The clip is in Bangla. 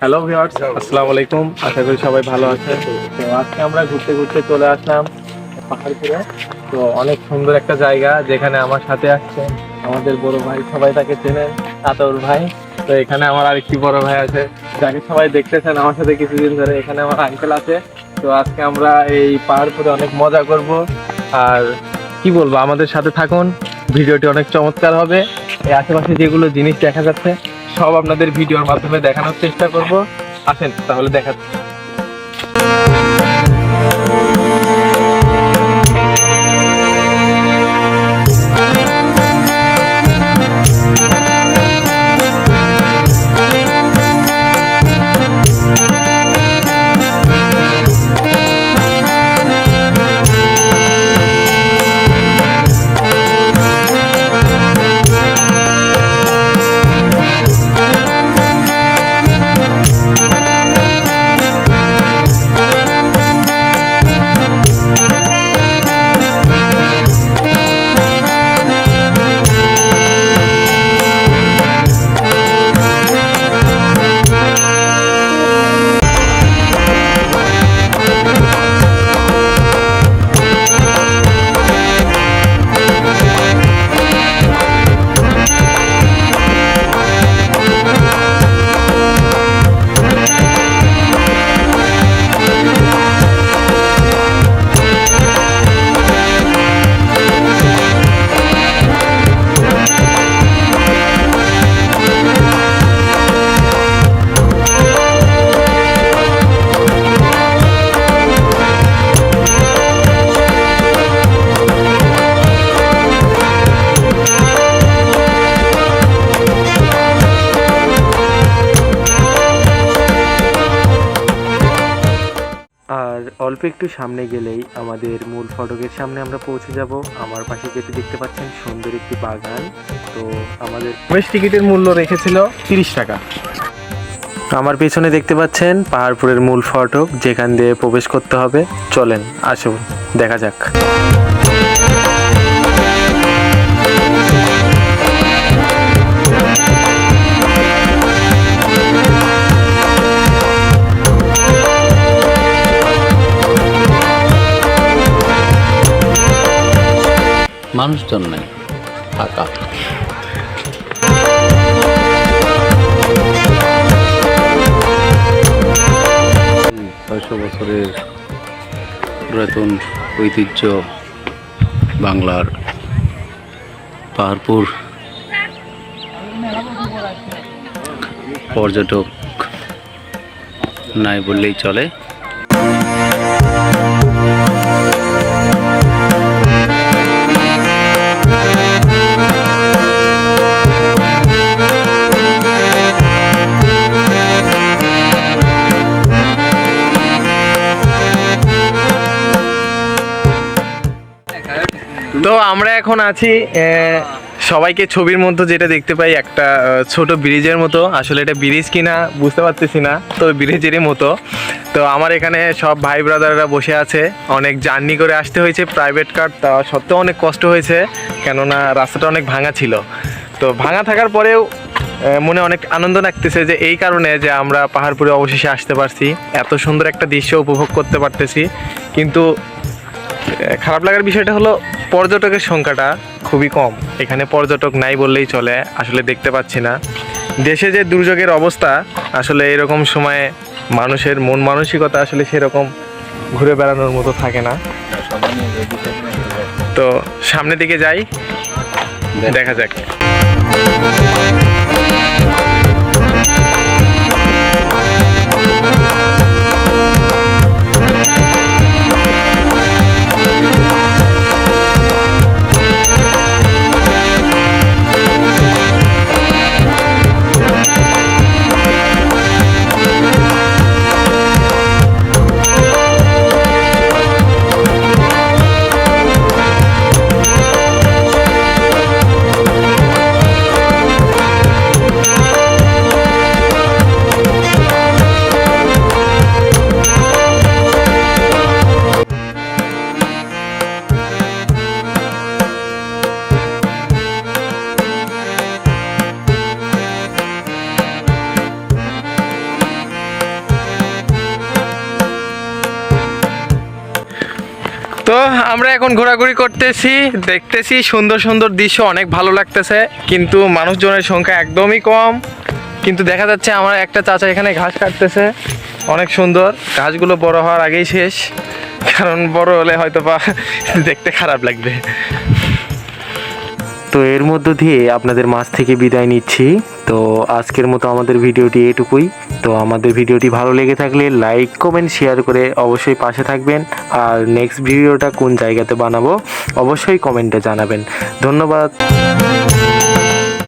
হ্যালো ভিউয়ার্স আসসালামু আলাইকুম আশা করি সবাই ভালো আছেন তো আজকে আমরা ঘুরতে ঘুরতে চলে আসলাম পাহাড়পুরে। তো অনেক সুন্দর একটা জায়গা যেখানে আমার সাথে আসছেন আমাদের বড় ভাই। সবাই তাকে চেনেন আতর ভাই। তো এখানে আমার আরেকটি বড় ভাই আছে। যাকে সবাই দেখতেছেন আমার সাথে কিছুদিন ধরে। এখানে আমার আঙ্কেল আছে। তো আজকে আমরা এই পাহাড়পুরে অনেক মজা করব। আর কি বলব, আমাদের সাথে থাকুন। ভিডিওটি অনেক চমৎকার হবে। এই আশেপাশে যেগুলো জিনিস দেখা যাচ্ছে সব আপনাদের ভিডিওর মাধ্যমে দেখানোর চেষ্টা করব। আসেন তাহলে দেখা আর অল্প একটু সামনে গেলেই আমাদের মূল ফটকের সামনে আমরা পৌঁছে যাব। আমার পাশে যেতে দেখতে পাচ্ছেন সুন্দর একটি বাগান। তো আমাদের প্রবেশ টিকিটের মূল্য রেখেছিল তিরিশ টাকা। আমার পেছনে দেখতে পাচ্ছেন পাহাড়পুরের মূল ফটক যেখান দিয়ে প্রবেশ করতে হবে। চলেন আসুন দেখা যাক। মানুষজন নাই ফাঁকা। ছয়শো বছরের পুরাতন ঐতিহ্য বাংলার পাহাড়পুর পর্যটক নাই বললেই চলে। আমরা এখন আছি সবাইকে ছবির মধ্যে যেটা দেখতে পাই একটা ছোট ব্রিজের মতো। আসলে এটা ব্রিজ কিনা বুঝতে পারতেছি না, তো ব্রিজেরই মতো। তো আমার এখানে সব ভাই ব্রাদাররা বসে আছে। অনেক জার্নি করে আসতে হয়েছে প্রাইভেট কার, তা সত্ত্বেও অনেক কষ্ট হয়েছে, কেননা রাস্তাটা অনেক ভাঙা ছিল। তো ভাঙা থাকার পরেও মনে অনেক আনন্দ লাগতেছে যে এই কারণে যে আমরা পাহাড়পুরে অবশেষে আসতে পারছি। এত সুন্দর একটা দৃশ্য উপভোগ করতে পারতেছি। কিন্তু খারাপ লাগার বিষয়টা হলো পর্যটকের সংখ্যাটা খুবই কম। এখানে পর্যটক নাই বললেই চলে, আসলে দেখতে পাচ্ছি না। দেশে যে দুর্যোগের অবস্থা, আসলে এরকম সময়ে মানুষের মন মানসিকতা আসলে সেরকম ঘুরে বেড়ানোর মতো থাকে না। তো সামনের দিকে যাই, দেখা যাক। আমরা এখন ঘোরাঘুরি করতেছি, দেখতেছি সুন্দর সুন্দর দৃশ্য, অনেক ভালো লাগতেছে, কিন্তু মানুষজনের সংখ্যা একদমই কম। কিন্তু দেখা যাচ্ছে আমার একটা চাচা এখানে ঘাস কাটতেছে, অনেক সুন্দর। ঘাসগুলো বড় হওয়ার আগেই শেষ, কারণ বড় হলে হয়তো বা দেখতে খারাপ লাগবে। তো এর মধ্য দিয়ে আপনাদের মাছ থেকে বিদায় নিচ্ছি। তো আজকের মতো আমাদের ভিডিওটি এটুকুই। তো আমাদের ভিডিওটি ভালো লেগে থাকলে লাইক, কমেন্ট, শেয়ার করে অবশ্যই পাশে থাকবেন। আর নেক্সট ভিডিওটা কোন জায়গাতে বানাবো অবশ্যই কমেন্টে জানাবেন। ধন্যবাদ।